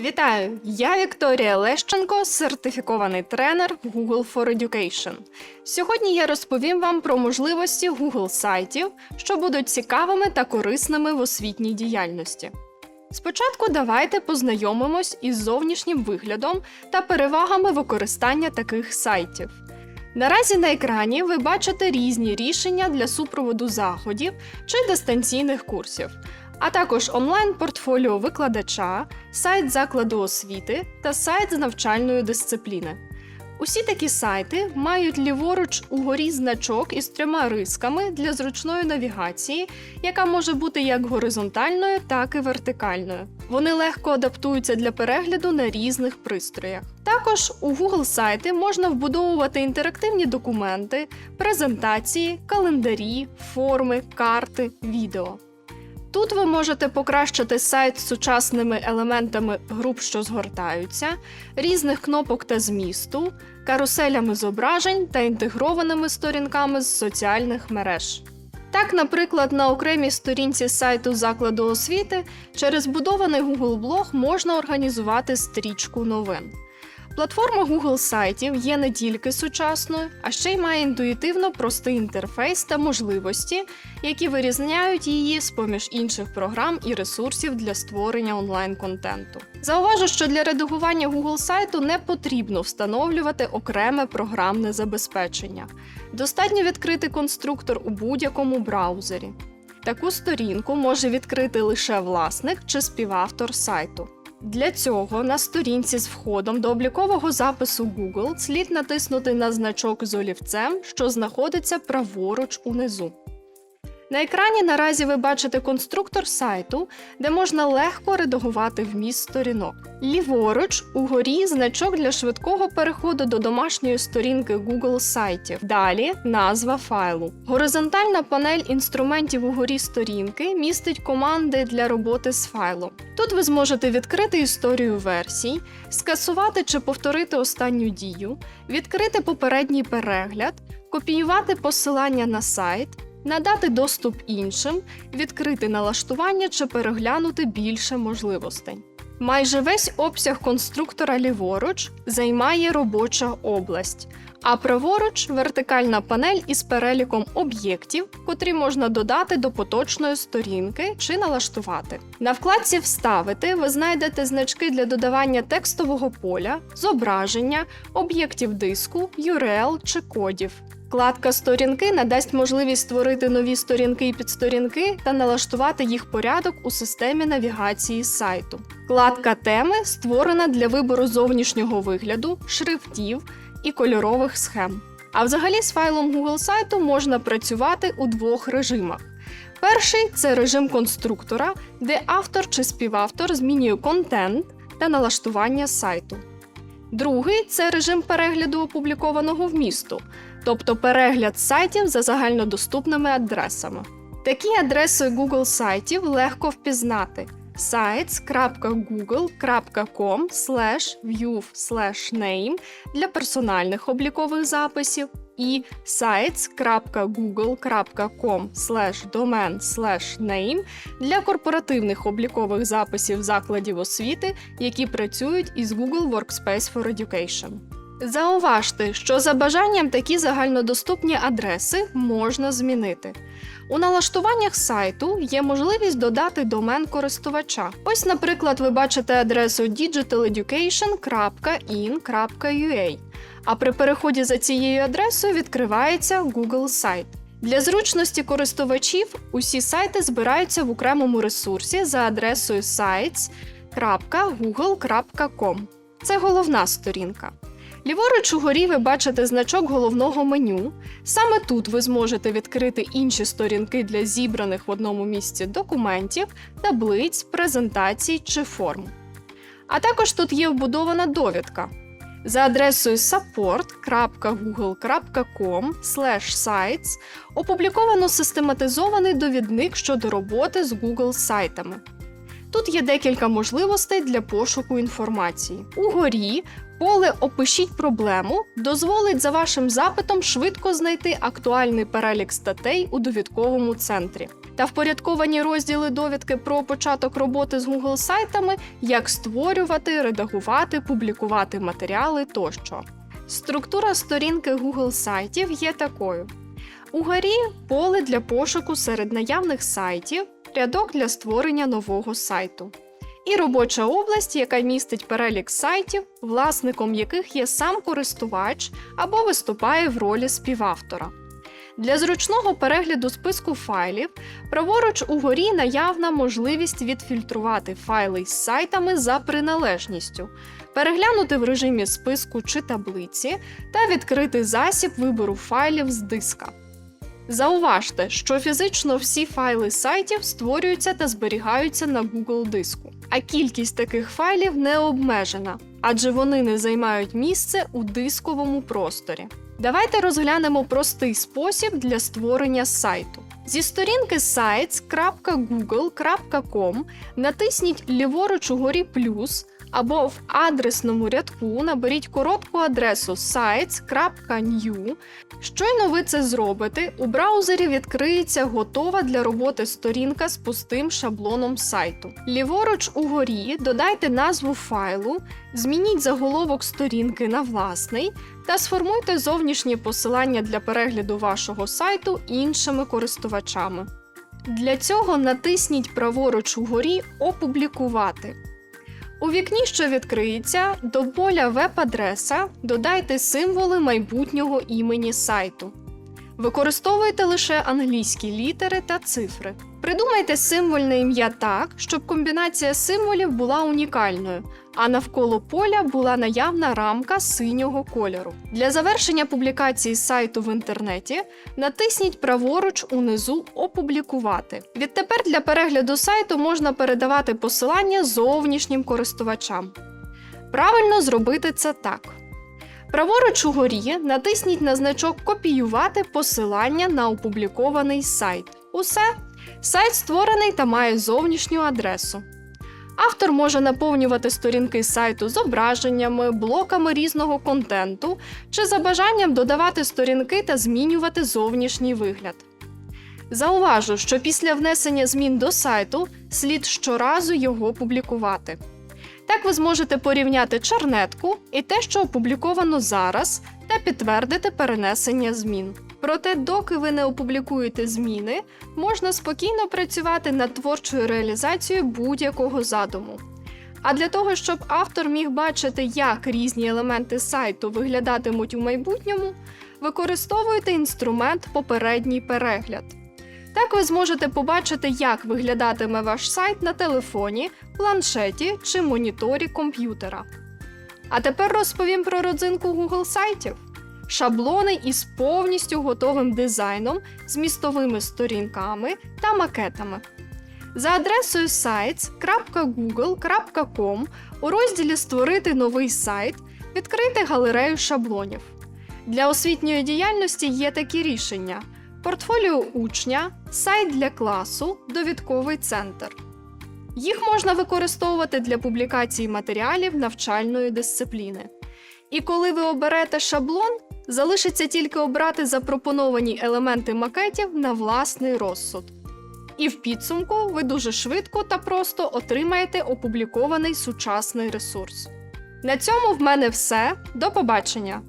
Вітаю! Я Вікторія Лещенко, сертифікований тренер Google for Education. Сьогодні я розповім вам про можливості Google сайтів, що будуть цікавими та корисними в освітній діяльності. Спочатку давайте познайомимось із зовнішнім виглядом та перевагами використання таких сайтів. Наразі на екрані ви бачите різні рішення для супроводу заходів чи дистанційних курсів, а також онлайн-портфоліо викладача, сайт закладу освіти та сайт з навчальної дисципліни. Усі такі сайти мають ліворуч угорі значок із трьома рисками для зручної навігації, яка може бути як горизонтальною, так і вертикальною. Вони легко адаптуються для перегляду на різних пристроях. Також у Google сайти можна вбудовувати інтерактивні документи, презентації, календарі, форми, карти, відео. Тут ви можете покращити сайт сучасними елементами груп, що згортаються, різних кнопок та змісту, каруселями зображень та інтегрованими сторінками з соціальних мереж. Так, наприклад, на окремій сторінці сайту закладу освіти через будований Google блог можна організувати стрічку новин. Платформа Google сайтів є не тільки сучасною, а ще й має інтуїтивно простий інтерфейс та можливості, які вирізняють її з поміж інших програм і ресурсів для створення онлайн-контенту. Зауважу, що для редагування Google сайту не потрібно встановлювати окреме програмне забезпечення. Достатньо відкрити конструктор у будь-якому браузері. Таку сторінку може відкрити лише власник чи співавтор сайту. Для цього на сторінці з входом до облікового запису Google слід натиснути на значок з олівцем, що знаходиться праворуч унизу. На екрані наразі ви бачите конструктор сайту, де можна легко редагувати вміст сторінок. Ліворуч угорі значок для швидкого переходу до домашньої сторінки Google сайтів. Далі назва файлу. Горизонтальна панель інструментів угорі сторінки містить команди для роботи з файлом. Тут ви зможете відкрити історію версій, скасувати чи повторити останню дію, відкрити попередній перегляд, копіювати посилання на сайт надати доступ іншим, відкрити налаштування чи переглянути більше можливостей. Майже весь обсяг конструктора ліворуч займає робоча область, а праворуч вертикальна панель із переліком об'єктів, котрі можна додати до поточної сторінки чи налаштувати. На вкладці Вставити ви знайдете значки для додавання текстового поля, зображення, об'єктів диску, URL чи кодів. Вкладка Сторінки надасть можливість створити нові сторінки і підсторінки та налаштувати їх порядок у системі навігації сайту. Вкладка Теми створена для вибору зовнішнього вигляду, шрифтів і кольорових схем. А взагалі з файлом Google сайту можна працювати у двох режимах. Перший це режим конструктора, де автор чи співавтор змінює контент та налаштування сайту. Другий це режим перегляду опублікованого вмісту, тобто перегляд сайтів за загальнодоступними адресами. Такі адреси Google сайтів легко впізнати sites.google.com view name для персональних облікових записів і sites.google.com domain name для корпоративних облікових записів закладів освіти, які працюють із Google Workspace for Education. Зауважте, що за бажанням такі загальнодоступні адреси можна змінити. У налаштуваннях сайту є можливість додати домен користувача. Ось, наприклад, ви бачите адресу digitaleducation.in.ua, а при переході за цією адресою відкривається Google сайт. Для зручності користувачів усі сайти збираються в окремому ресурсі за адресою sites.google.com. Це головна сторінка. Ліворуч угорі ви бачите значок головного меню. Саме тут ви зможете відкрити інші сторінки для зібраних в одному місці документів, таблиць, презентацій чи форм. А також тут є вбудована довідка. За адресою support.google.com sites опубліковано систематизований довідник щодо роботи з Google сайтами. Тут є декілька можливостей для пошуку інформації. Угорі поле Опишіть проблему дозволить за вашим запитом швидко знайти актуальний перелік статей у довідковому центрі. Та впорядковані розділи довідки про початок роботи з Google сайтами, як створювати, редагувати, публікувати матеріали тощо. Структура сторінки Google сайтів є такою: угорі поле для пошуку серед наявних сайтів, рядок для створення нового сайту. І робоча область, яка містить перелік сайтів, власником яких є сам користувач або виступає в ролі співавтора. Для зручного перегляду списку файлів праворуч угорі наявна можливість відфільтрувати файли з сайтами за приналежністю, переглянути в режимі списку чи таблиці та відкрити засіб вибору файлів з диска. Зауважте, що фізично всі файли сайтів створюються та зберігаються на Google диску, а кількість таких файлів не обмежена, адже вони не займають місце у дисковому просторі. Давайте розглянемо простий спосіб для створення сайту. Зі сторінки sites.google.com натисніть ліворуч угорі плюс або в адресному рядку наберіть коротку адресу sites.new. Щойно ви це зробите, у браузері відкриється готова для роботи сторінка з пустим шаблоном сайту. Ліворуч угорі додайте назву файлу, змініть заголовок сторінки на власний та сформуйте зовнішнє посилання для перегляду вашого сайту іншими користувачами. Для цього натисніть праворуч угорі Опублікувати. У вікні, що відкриється, до поля веб-адреса додайте символи майбутнього імені сайту. Використовуйте лише англійські літери та цифри. Придумайте символьне ім'я так, щоб комбінація символів була унікальною, а навколо поля була наявна рамка синього кольору. Для завершення публікації сайту в інтернеті натисніть праворуч унизу Опублікувати. Відтепер для перегляду сайту можна передавати посилання зовнішнім користувачам. Правильно зробити це так. Праворуч угорі натисніть на значок Копіювати посилання на опублікований сайт. Усе. Сайт створений та має зовнішню адресу. Автор може наповнювати сторінки сайту зображеннями, блоками різного контенту чи за бажанням додавати сторінки та змінювати зовнішній вигляд. Зауважу, що після внесення змін до сайту слід щоразу його публікувати. Так ви зможете порівняти чернетку і те, що опубліковано зараз, та підтвердити перенесення змін. Проте, доки ви не опублікуєте зміни, можна спокійно працювати над творчою реалізацією будь-якого задуму. А для того, щоб автор міг бачити, як різні елементи сайту виглядатимуть у майбутньому, використовуйте інструмент попередній перегляд. Так ви зможете побачити, як виглядатиме ваш сайт на телефоні, планшеті чи моніторі комп'ютера. А тепер розповім про родзинку Google сайтів. Шаблони із повністю готовим дизайном, змістовими сторінками та макетами. За адресою sites.google.com у розділі Створити новий сайт відкрити галерею шаблонів. Для освітньої діяльності є такі рішення: портфоліо учня, сайт для класу, довідковий центр. Їх можна використовувати для публікації матеріалів навчальної дисципліни. І коли ви оберете шаблон, залишиться тільки обрати запропоновані елементи макетів на власний розсуд. І в підсумку ви дуже швидко та просто отримаєте опублікований сучасний ресурс. На цьому в мене все. До побачення!